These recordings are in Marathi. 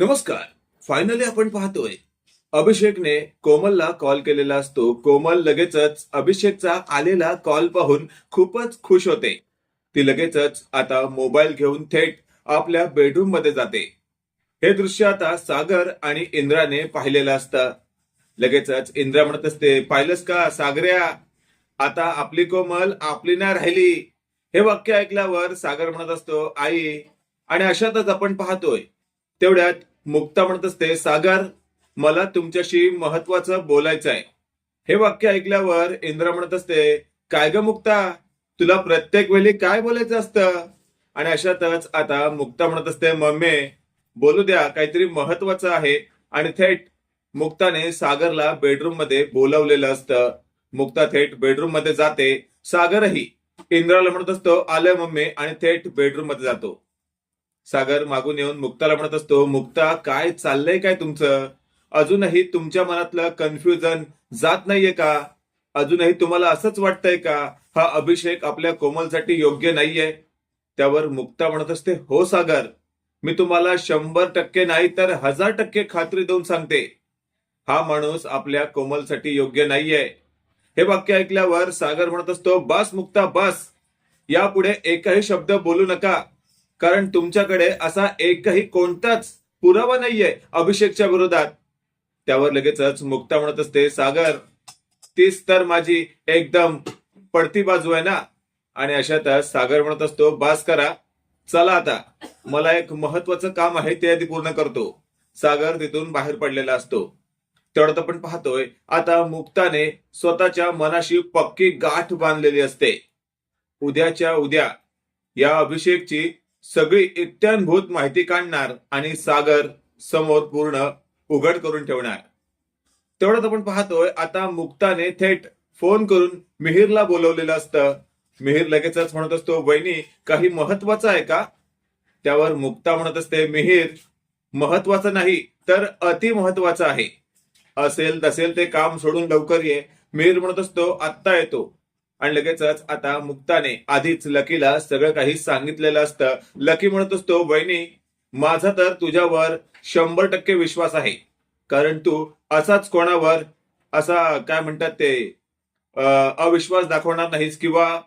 नमस्कार. फायनली आपण पाहतोय. अभिषेकने कोमलला कॉल केलेला असतो. कोमल लगेचच अभिषेकचा आलेला कॉल पाहून खूपच खुश होते. ती लगेचच आता मोबाईल घेऊन थेट आपल्या बेडरूममध्ये जाते. हे दृश्य आता सागर आणि इंद्राने पाहिलेलं असतं. लगेचच इंद्रा म्हणत असते पाहिलंस का सागर्या आता आपली कोमल आपली नाही राहिली. हे वाक्य ऐकल्यावर सागर म्हणत असतो आई. आणि अशातच आपण पाहतोय तेवढ्यात मुक्ता म्हणत असते सागर मला तुमच्याशी महत्वाचं बोलायचं आहे. हे वाक्य ऐकल्यावर इंद्रा म्हणत असते काय ग मुक्ता? तुला प्रत्येक वेळी काय बोलायचं असतं? आणि अशातच आता मुक्ता म्हणत असते मम्मी बोलू द्या काहीतरी महत्वाचं आहे. आणि थेट मुक्ताने सागरला बेडरूममध्ये बोलवलेलं असतं. मुक्ता थेट बेडरूममध्ये जाते सागरही. इंद्राला म्हणत असतो आलं मम्मी आणि थेट बेडरूममध्ये जातो. सागर मागून येऊन मुक्ताला म्हणत असतो मुक्ता काय चाललंय काय तुमचं? अजूनही तुमच्या मनातलं कन्फ्युजन जात नाहीये का? अजूनही तुम्हाला असंच वाटतंय का? हा अभिषेक आपल्या कोमलसाठी योग्य नाहीये. त्यावर मुक्ता म्हणत असते हो सागर मी तुम्हाला शंभर टक्के नाही तर हजार टक्के खात्री देऊन सांगते. हा माणूस आपल्या कोमलसाठी योग्य नाहीये. हे वाक्य ऐकल्यावर सागर म्हणत असतो बस मुक्ता बस. यापुढे एकही शब्द बोलू नका. कारण तुमच्याकडे असा एकही कोणताच पुरावा नाहीये अभिषेकच्या विरोधात. त्यावर लगेचच मुक्ता म्हणत असते सागर तीच तर माझी एकदम पडती बाजू आहे ना? आणि अशातच सागर म्हणत असतो बास करा चला आता. मला एक महत्वाचं काम आहे ते आधी पूर्ण करतो. सागर तिथून बाहेर पडलेला असतो. तेवढ्यात आपण पाहतोय आता मुक्ताने स्वतःच्या मनाशी पक्की गाठ बांधलेली असते. उद्याच्या उद्या या अभिषेकची सगळी इत्यानभूत माहिती काढणार आणि सागर समोर पूर्ण उघड करून ठेवणार. तेवढंच आपण पाहतोय आता मुक्ताने थेट फोन करून मिहिरला बोलवलेलं असतं. मिहिर लगेचच म्हणत असतो वहिनी काही महत्वाचं आहे का? त्यावर मुक्ता म्हणत असते मिहिर महत्वाचं नाही तर अति महत्वाचं आहे. असेल तसेल ते काम सोडून लवकर ये. मिहिर म्हणत असतो आत्ता येतो. आणि लगेचच आता मुक्ताने आधीच लकीला सगळं काही सांगितलेलं असतं. लकी म्हणत असतो वहिनी माझा तर तुझ्यावर शंभर टक्के विश्वास आहे. कारण तू असाच कोणावर असा काय म्हणतात ते अविश्वास दाखवणार नाहीस किंवा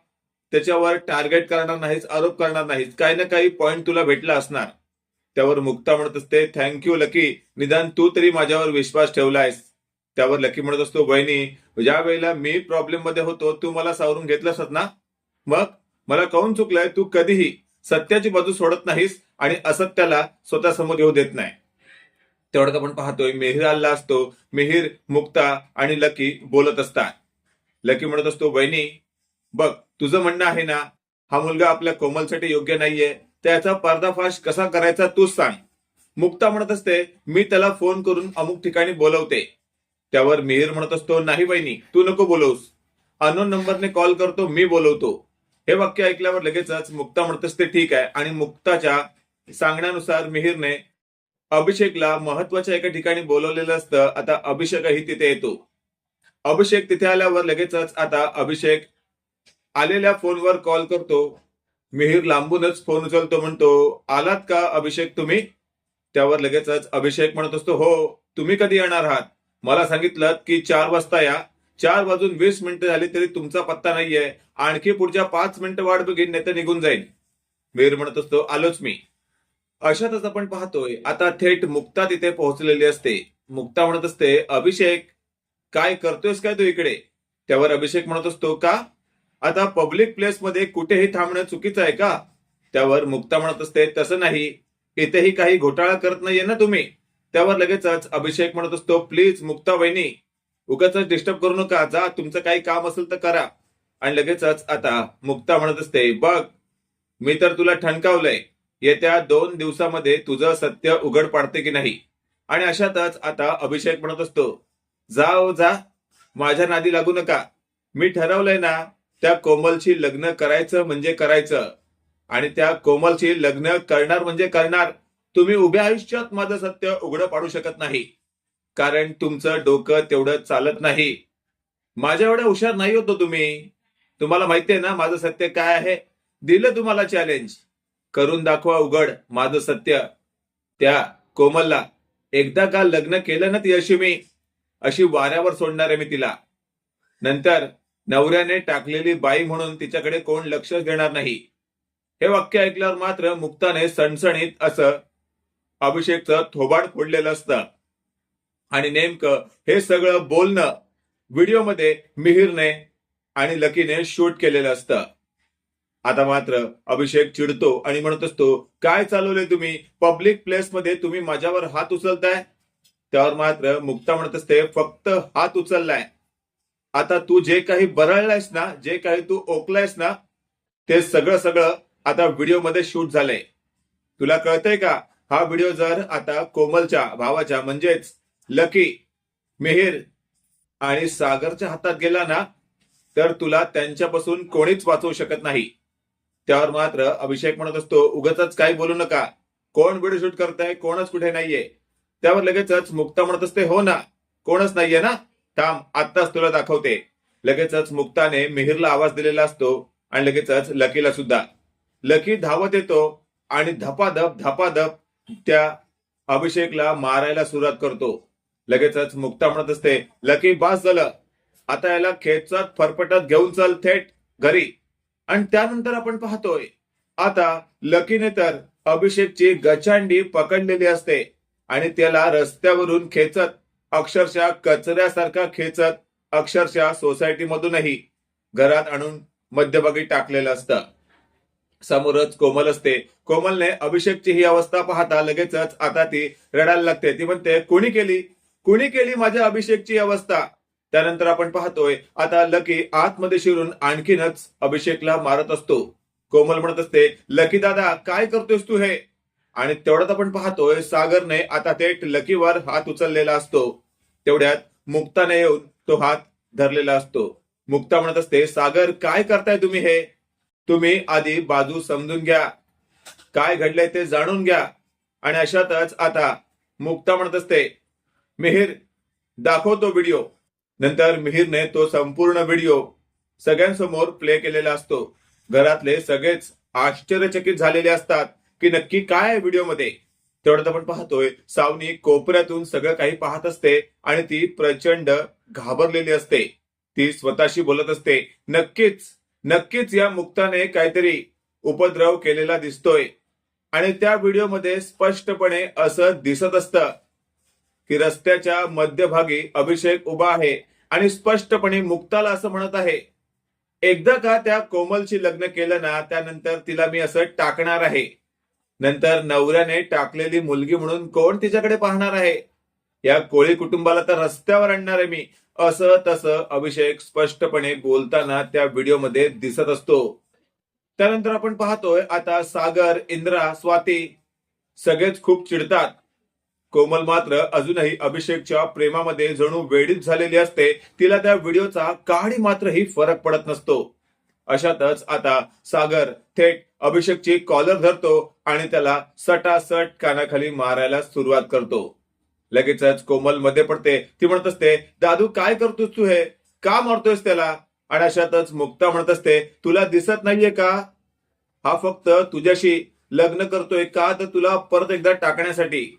त्याच्यावर टार्गेट करणार नाहीस आरोप करणार नाहीस. काही ना काही पॉइंट तुला भेटला असणार. त्यावर मुक्ता म्हणत असते थँक्यू लकी निदान तू तरी माझ्यावर विश्वास ठेवलायस. त्यावर लकी म्हणत असतो बहिणी ज्या वेळेला मी प्रॉब्लेममध्ये होतो तू मला सावरून घेतलंस ना? मग? मला काऊन चुकलंय? तू कधीही सत्याची बाजू सोडत नाहीस आणि असत्याला स्वतः समोर येऊ देत नाही. तेवढं आपण पाहतोय मिहिर आला असतो. मिहिर मुक्ता आणि लकी बोलत असतात. लकी म्हणत असतो बहिणी बघ तुझं म्हणणं आहे ना हा मुलगा आपल्या कोमलसाठी योग्य नाहीये. त्याचा पर्दाफाश कसा करायचा तूच सांग. मुक्ता म्हणत असते मी त्याला फोन करून अमुक ठिकाणी बोलवते. त्यावर मिहिर म्हणत असतो नाही बहिणी तू नको बोलवस. अनोन नंबरने कॉल करतो मी बोलवतो. हे वाक्य ऐकल्यावर लगेचच मुक्ता म्हणत असते ठीक आहे. आणि मुक्ताच्या सांगण्यानुसार मिहिरने अभिषेकला महत्त्वाच्या एका ठिकाणी बोलवलेलं असतं आता अभिषेकही तिथे येतो. अभिषेक तिथे आल्यावर लगेचच आता अभिषेक आलेल्या फोनवर कॉल करतो. मिहिर लांबूनच फोन उचलतो म्हणतो आलात का अभिषेक तुम्ही? त्यावर लगेचच अभिषेक म्हणत असतो हो तुम्ही कधी येणार आहात? मला सांगितलं की चार वाजता या. चार वाजून वीस मिनिटं झाली तरी तुमचा पत्ता नाहीये. आणखी पुढच्या पाच मिनिटं वाट बघीन नाही तर निघून जाईल मीर म्हणत असतो आलोच मी. अशातच आपण पाहतोय आता थेट मुक्ता तिथे पोहोचलेली असते. मुक्ता म्हणत असते अभिषेक काय करतोयस काय तू इकडे? त्यावर अभिषेक म्हणत असतो का? आता पब्लिक प्लेस मध्ये कुठेही थांबणं चुकीचं आहे का? त्यावर मुक्ता म्हणत असते तसं नाही. इथेही काही घोटाळा करत नाहीये ना तुम्ही? त्यावर लगेचच अभिषेक म्हणत असतो प्लीज मुक्ता वहिनी उगाच डिस्टर्ब करू नका. जा तुमचं काही काम असेल तर करा. आणि लगेचच आता मुक्ता म्हणत असते बघ मी तर तुला ठणकावलंय. येत्या दोन दिवसामध्ये तुझं सत्य उघड पाडते की नाही? आणि अशातच आता अभिषेक म्हणत असतो जा ओ जा. माझ्या नादी लागू नका. मी ठरवलंय ना त्या कोमलशी लग्न करायचं म्हणजे करायचं. आणि त्या कोमलशी लग्न करणार म्हणजे करणार. तुम्ही उभ्या आयुष्यात माझं सत्य उघडं पाडू शकत नाही. कारण तुमचं डोकं तेवढं चालत नाही. माझ्या एवढ्या हुशार नाही होतो तुम्ही. तुम्हाला माहितीये ना माझं सत्य काय आहे? दिलं तुम्हाला चॅलेंज करून दाखवा उघड माझं सत्य. त्या कोमलला एकदा का लग्न केलं ना ती अशी मी? अशी वाऱ्यावर सोडणार आहे मी तिला. नंतर नवऱ्याने टाकलेली बाई म्हणून तिच्याकडे कोण लक्षच देणार नाही. हे वाक्य ऐकल्यावर मात्र मुक्ताने सणसणीत असं अभिषेकचं थोबाड फोडलेलं असतं. आणि नेमकं हे सगळं बोलणं व्हिडिओमध्ये मिहिरने आणि लकीने शूट केलेलं असतं. आता मात्र अभिषेक चिडतो आणि म्हणत असतो काय चालवले तुम्ही? पब्लिक प्लेस मध्ये तुम्ही माझ्यावर हात उचलताय? त्यावर मात्र मुक्ता म्हणत असते फक्त हात उचललाय. आता तू जे काही बरळलायस ना जे काही तू ओकलायस ना ते सगळं सगळं आता व्हिडिओमध्ये शूट झालंय. तुला कळतंय का? हा व्हिडिओ जर आता कोमलच्या भावाच्या म्हणजेच लकी मिहिर आणि सागरच्या हातात गेला ना तर तुला त्यांच्यापासून कोणीच वाचवू शकत नाही. त्यावर मात्र अभिषेक म्हणत असतो उगच काही बोलू नका. कोण व्हिडिओ शूट करताय कोणच कुठे नाहीये. त्यावर लगेचच मुक्ता म्हणत असते हो ना कोणच नाहीये ना? थांब आत्ताच तुला दाखवते. लगेचच मुक्ताने मिहिरला आवाज दिलेला असतो आणि लगेचच लकीला सुद्धा. लकी धावत येतो आणि धपाधप धपाधप त्या अभिषेकला मारायला सुरुवात करतो. लगेचच मुक्ता म्हणत असते लकी बास झालं. आता याला खेचत फरफटत घेऊन चल थेट घरी. आणि त्यानंतर आपण पाहतोय आता लकीने तर अभिषेकची गचांडी पकडलेली असते आणि त्याला रस्त्यावरून खेचत अक्षरशः कचऱ्यासारखा खेचत अक्षरशः सोसायटीमधूनही घरात आणून मध्यभागी टाकलेलं असतं. समोरच कोमल असते. कोमलने अभिषेकची ही अवस्था पाहता लगेचच आता ती रडायला लागते. ती म्हणते कोणी केली? कुणी केली माझ्या अभिषेकची अवस्था? त्यानंतर आपण पाहतोय आता लकी आतमध्ये शिरून आणखीनच अभिषेकला मारत असतो. कोमल म्हणत असते लकी दादा काय करतोयस तू हे? आणि तेवढ्यात आपण पाहतोय सागरने आता थेट लकीवर हात उचललेला असतो. तेवढ्यात मुक्ताने येऊन तो हात धरलेला असतो. मुक्ता म्हणत असते सागर काय करताय तुम्ही हे? तुम्ही आधी बाजू समजून घ्या. काय घडलंय ते जाणून घ्या. आणि अशातच आता मुक्ता म्हणत असते मिहिर दाखवतो व्हिडिओ. नंतर मिहिरने तो संपूर्ण व्हिडिओ सगळ्यांसमोर प्ले केलेला असतो. घरातले सगळेच आश्चर्यचकित झालेले असतात की नक्की काय आहे व्हिडिओमध्ये. तेवढ्यात आपण पाहतोय सावनी कोपऱ्यातून सगळं काही पाहत असते आणि ती प्रचंड घाबरलेली असते. ती स्वतःशी बोलत असते नक्कीच नक्कीच या मुक्ताने काहीतरी उपद्रव केलेला दिसतोय. आणि त्या व्हिडिओमध्ये स्पष्टपणे असं दिसत असतं की रस्त्याच्या मध्यभागी अभिषेक उभा आहे आणि स्पष्टपणे मुक्ताला असं म्हणत आहे एकदा का त्या कोमलशी लग्न केलं ना त्यानंतर तिला मी असं टाकणार आहे. नंतर नवऱ्याने टाकलेली मुलगी म्हणून कोण तिच्याकडे पाहणार आहे? या कोळी कुटुंबाला तर रस्त्यावर आणणार आहे मी. असं तसं अभिषेक स्पष्टपणे बोलताना त्या व्हिडिओमध्ये दिसत असतो. त्यानंतर आपण पाहतोय आता सागर इंद्रा स्वाती सगळेच खूप चिडतात. कोमल मात्र अजूनही अभिषेकच्या प्रेमामध्ये जणू वेडीच झालेली असते. तिला त्या व्हिडिओचा काही मात्रही फरक पडत नसतो. अशातच आता सागर थेट अभिषेकची कॉलर धरतो आणि त्याला सटासट कानाखाली मारायला सुरुवात करतो. लगेचच कोमलमध्ये पडते. ती म्हणत असते दादू काय करतोस तू हे? का मारतोयस त्याला? आणि अशातच मुक्ता म्हणत असते तुला दिसत नाहीये का? हा फक्त तुझ्याशी लग्न करतोय का तर तुला परत एकदा टाकण्यासाठी.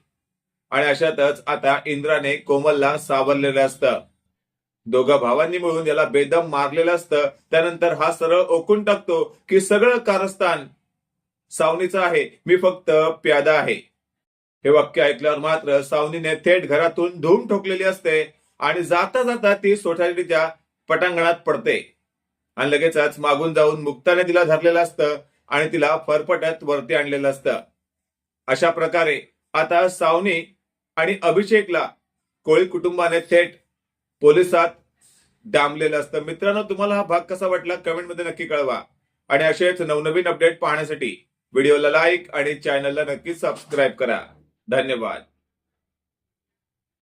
आणि अशातच आता इंद्राने कोमलला सावरलेलं असतं. दोघा भावांनी मिळून याला बेदम मारलेलं असतं. त्यानंतर हा सरळ ओकून टाकतो की सगळं कारस्थान सावनीचं आहे. मी फक्त प्यादा आहे. हे वाक्य ऐकल्यावर मात्र सावनीने थेट घरातून धूम ठोकलेली असते आणि जाता जाता ती सोसायटीच्या पटांगणात पडते. आणि लगेचच मागून जाऊन मुक्ताने तिला धरलेलं असतं आणि तिला फरफट्यात वरती आणलेलं असतं. अशा प्रकारे आता सावनी आणि अभिषेकला कोळी कुटुंबाने थेट पोलिसात डांबलेलं असतं. मित्रांनो तुम्हाला हा भाग कसा वाटला कमेंटमध्ये नक्की कळवा. आणि असेच नवनवीन अपडेट पाहण्यासाठी व्हिडिओला लाईक आणि चॅनलला नक्की सबस्क्राईब करा. धन्यवाद.